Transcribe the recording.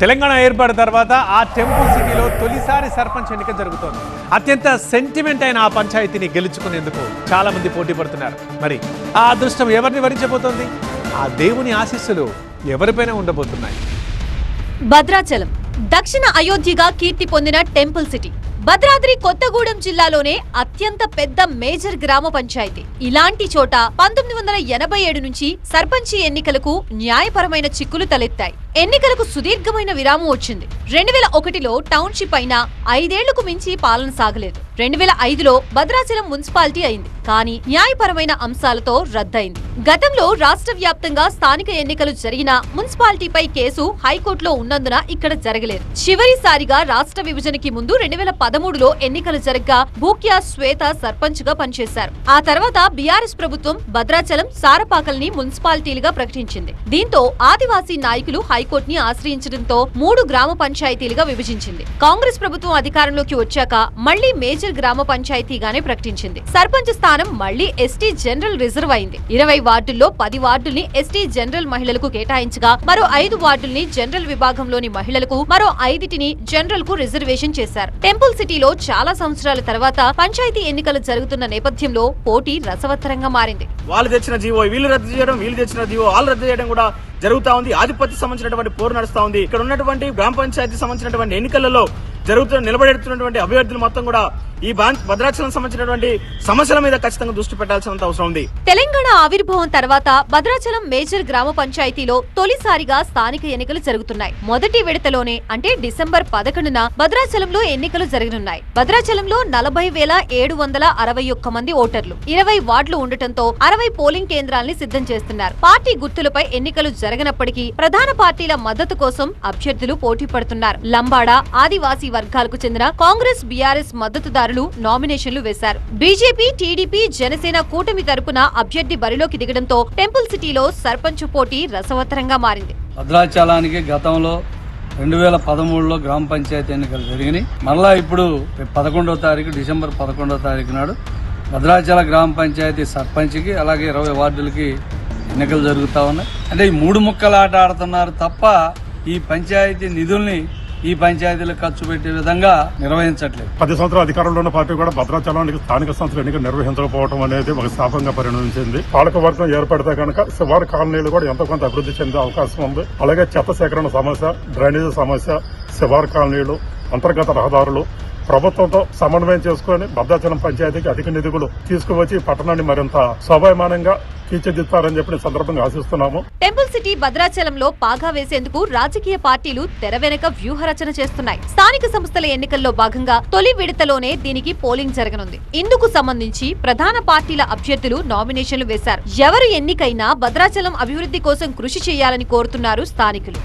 తెలంగాణ ఏర్పడిన తర్వాత ఆ టెంపుల్ సిటీలో తొలిసారి సర్పంచ్ ఎన్నిక జరుగుతోంది. అత్యంత సెంటిమెంట్ అయిన ఆ పంచాయతీని గెలుచుకునేందుకు చాలా మంది పోటీ పడుతున్నారు. మరి ఆ అదృష్టం ఎవరిని వరించబోతోంది? ఆ దేవుని ఆశీస్సులు ఎవరిపైన ఉండబోతున్నాయి? భద్రాచలం. దక్షిణ అయోధ్యగా కీర్తి పొందిన టెంపుల్ సిటీ. భద్రాద్రి కొత్తగూడెం జిల్లాలోనే అత్యంత పెద్ద మేజర్ గ్రామ పంచాయతీ. ఇలాంటి చోట పంతొమ్మిది వందల ఎనభై ఏడు నుంచి సర్పంచి ఎన్నికలకు న్యాయపరమైన చిక్కులు తలెత్తాయి. ఎన్నికలకు సుదీర్ఘమైన విరామం వచ్చింది. రెండు వేల ఒకటిలో టౌన్షిప్ అయినా ఐదేళ్ళకు మించి పాలన సాగలేదు. రెండు వేల ఐదులో భద్రాచలం మున్సిపాలిటీ అయింది. కానీ న్యాయపరమైన అంశాలతో రద్దయింది. గతంలో రాష్ట్ర వ్యాప్తంగా స్థానిక ఎన్నికలు జరిగిన మున్సిపాలిటీపై కేసు హైకోర్టులో ఉన్నందున ఇక్కడ జరగలేదు. చివరిసారిగా రాష్ట్ర విభజనకి ముందు రెండు వేల పదమూడులో ఎన్నికలు జరగ్గా భూక్యా శ్వేత సర్పంచ్గా పనిచేశారు. ఆ తర్వాత బీఆర్ఎస్ ప్రభుత్వం భద్రాచలం సారపాకల్ని మున్సిపాలిటీలుగా ప్రకటించింది. దీంతో ఆదివాసీ నాయకులు హైకోర్టుని ఆశ్రయించడంతో మూడు గ్రామ పంచాయతీలుగా విభజించింది. కాంగ్రెస్ ప్రభుత్వం అధికారంలోకి వచ్చాక మళ్ళీ మేజర్ గ్రామ పంచాయతీగానే ప్రకటించింది. సర్పంచ్ స్థానం మళ్ళీ ఎస్టీ జనరల్ రిజర్వ్ అయింది. ఇరవై వార్డుల్లో పది వార్డుల్ని ఎస్టీ జనరల్ మహిళలకు కేటాయించగా మరో ఐదు వార్డుల్ని జనరల్ విభాగంలోని మహిళలకు మరో ఐదిటిని జనరల్కు రిజర్వేషన్ చేశారు. టెంపుల్ సిటీలో చాలా సంవత్సరాల తర్వాత పంచాయతీ ఎన్నికలు జరుగుతున్న నేపథ్యంలో పోటీ రసవత్తరంగా మారింది. వాళ్ళు తెచ్చిన జీవో వీళ్ళు రద్దు చేయడం వీళ్ళు తెచ్చిన జీవో వాళ్ళు రద్దు చేయడం కూడా జరుగుతా ఉంది. ఆధిపత్య సంబంధించినటువంటి పోరు నడుస్తా ఉంది. ఇక్కడ ఉన్నటువంటి గ్రామ పంచాయతీ సంబంధించినటువంటి ఎన్నికలలో జరుగుతున్న నిలబడేస్తున్నటువంటి అభ్యర్థులు మొత్తం కూడా ఈ భద్రాచలం సంబంధించినటువంటి సమస్యల మీద ఖచ్చితంగా దృష్టి పెట్టాల్సిన అవసరం ఉంది. తెలంగాణ ఆవిర్భావం తర్వాత భద్రాచలం మేజర్ గ్రామ పంచాయతీలో తొలిసారిగా స్థానిక ఎన్నికలు జరుగుతున్నాయి. మొదటి విడతలోనే అంటే డిసెంబర్ పదకొండున భద్రాచలంలో ఎన్నికలు జరగనున్నాయి. భద్రాచలంలో నలభై వేల ఏడు వందల అరవై ఒక్క మంది ఓటర్లు ఇరవై వార్డులు ఉండటంతో అరవై పోలింగ్ కేంద్రాల్ని సిద్ధం చేస్తున్నారు. పార్టీ గుర్తులపై ఎన్నికలు జరగనప్పటికీ ప్రధాన పార్టీల మద్దతు కోసం అభ్యర్థులు పోటీ పడుతున్నారు. లంబాడా ఆదివాసీ వర్గాలకు చెందిన కాంగ్రెస్ బీఆర్ఎస్ మద్దతుదారులు నామినేషన్లు వేశారు. బీజేపీ టీడీపీ జనసేన కూటమి తరపున అభ్యర్థి బరిలోకి దిగడంతో టెంపుల్ సిటీలో సర్పంచ్ పోటీ రసవత్తరంగా మారింది. భద్రాచలానికి గతంలో రెండు వేల పదమూడులో గ్రామ పంచాయతీ ఎన్నికలు జరిగినాయి. మళ్ళా ఇప్పుడు పదకొండవ తారీఖు డిసెంబర్ పదకొండో తారీఖు నాడు భద్రాచల గ్రామ పంచాయతీ సర్పంచ్కి అలాగే ఇరవై వార్డులకి ఎన్నికలు జరుగుతూ ఉన్నాయి. అంటే ఈ మూడు ముక్కలు ఆట ఆడుతున్నారు తప్ప ఈ పంచాయతీ నిధుల్ని ఈ పంచాయతీలకు ఖర్చు పెట్టే విధంగా నిర్వహించట్లేదు. పది సంవత్సరాల అధికారంలో ఉన్న పార్టీ కూడా భద్రాచలానికి స్థానిక సంస్థలు ఎన్నిక నిర్వహించకపోవడం అనేది ఒక శాపంగా పరిణమించింది. పాలకవర్గం ఏర్పడితే కనుక శివారు కాలనీలు కూడా ఎంతో కొంత అభివృద్ధి చెందే అవకాశం ఉంది. అలాగే చెత్త సేకరణ సమస్య డ్రైనేజీ సమస్య శివారు కాలనీలు అంతర్గత రహదారులు ప్రభుత్వంతో సమన్వయం చేసుకుని భద్రాచలం పంచాయతీకి అధిక నిధులు తీసుకువచ్చి పట్టణాన్ని మరింత స్వాభిమానంగా తీర్చిదిద్దారని చెప్పిన సందర్భంగా ఆశిస్తున్నాము. టెంపుల్ సిటీ భద్రాచలంలో పాగా వేసేందుకు రాజకీయ పార్టీలు తెర వెనక వ్యూహరచన చేస్తున్నాయి. స్థానిక సంస్థల ఎన్నికల్లో భాగంగా తొలి విడతలోనే దీనికి పోలింగ్ జరగనుంది. ఇందుకు సంబంధించి ప్రధాన పార్టీల అభ్యర్థులు నామినేషన్లు వేశారు. ఎవరు ఎన్నికైనా భద్రాచలం అభివృద్ధి కోసం కృషి చేయాలని కోరుతున్నారు స్థానికులు.